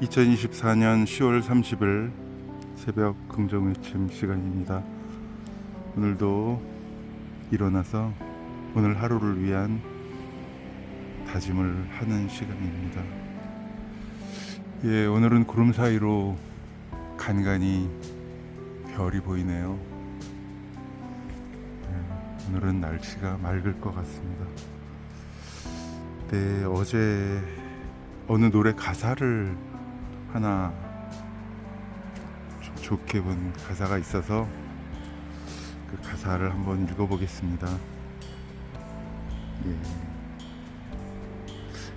2024년 10월 30일 새벽 긍정 외침 시간입니다. 오늘도 일어나서 오늘 하루를 위한 다짐을 하는 시간입니다. 예, 오늘은 구름 사이로 간간히 별이 보이네요. 예, 오늘은 날씨가 맑을 것 같습니다. 네, 어제 어느 노래 가사를 하나 좀 좋게 본 가사가 있어서 그 가사를 한번 읽어보겠습니다. 예.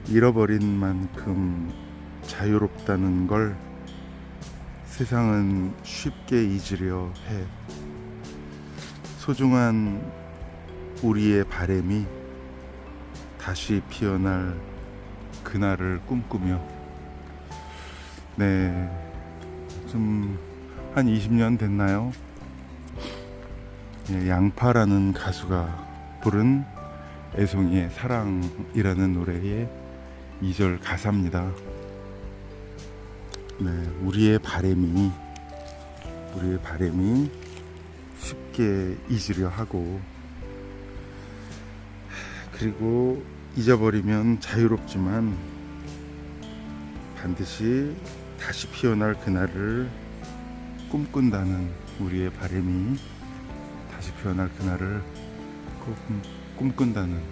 잃어버린 만큼 자유롭다는 걸 세상은 쉽게 잊으려 해. 소중한 우리의 바램이 다시 피어날 그날을 꿈꾸며 네. 좀 한 20년 됐나요? 예, 양파라는 가수가 부른 애송이의 사랑이라는 노래의 2절 가사입니다. 네, 우리의 바램이 우리의 바램이 쉽게 잊으려 하고 그리고 잊어버리면 자유롭지만 반드시 다시 피어날 그날을 꿈꾼다는 우리의 바램이 다시 피어날 그날을 꿈, 꿈꾼다는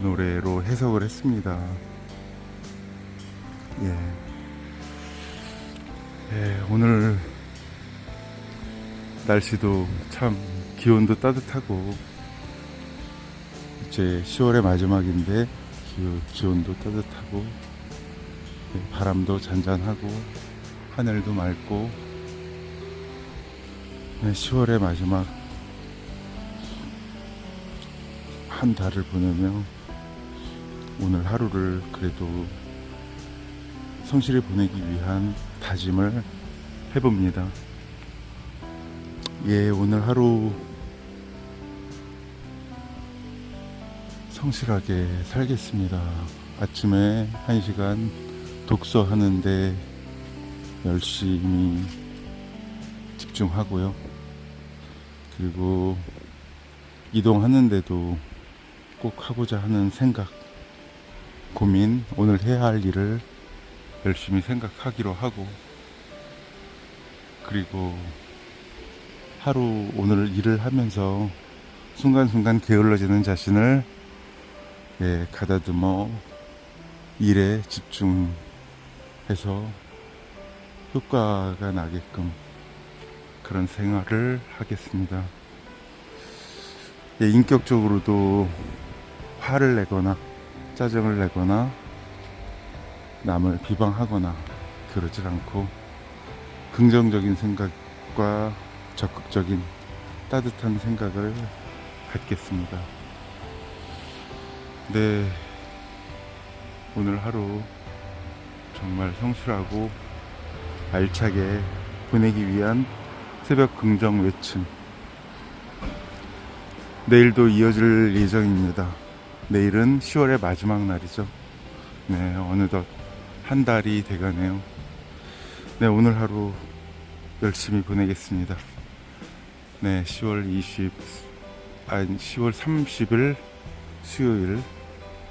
노래로 해석을 했습니다. 예. 예, 오늘 날씨도 참 기온도 따뜻하고 이제 10월의 마지막인데 기, 기온도 따뜻하고 예, 바람도 잔잔하고 하늘도 맑고 네, 10월의 마지막 한 달을 보내며 오늘 하루를 그래도 성실히 보내기 위한 다짐을 해봅니다. 예, 오늘 하루 성실하게 살겠습니다. 아침에 한 시간 독서하는데 열심히 집중하고요. 그리고 이동하는데도 꼭 하고자 하는 생각, 고민, 오늘 해야 할 일을 열심히 생각하기로 하고, 그리고 하루 오늘 일을 하면서 순간순간 게을러지는 자신을 예, 가다듬어 일에 집중 해서 효과가 나게끔 그런 생활을 하겠습니다. 예, 인격적으로도 화를 내거나 짜증을 내거나 남을 비방하거나 그러질 않고 긍정적인 생각과 적극적인 따뜻한 생각을 갖겠습니다. 네. 오늘 하루 정말 성실하고 알차게 보내기 위한 새벽 긍정 외침. 내일도 이어질 예정입니다. 내일은 10월의 마지막 날이죠. 네, 어느덧 한 달이 돼가네요. 네, 오늘 하루 열심히 보내겠습니다. 네, 10월 20, 아니, 10월 30일 수요일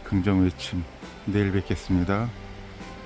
긍정 외침. 내일 뵙겠습니다.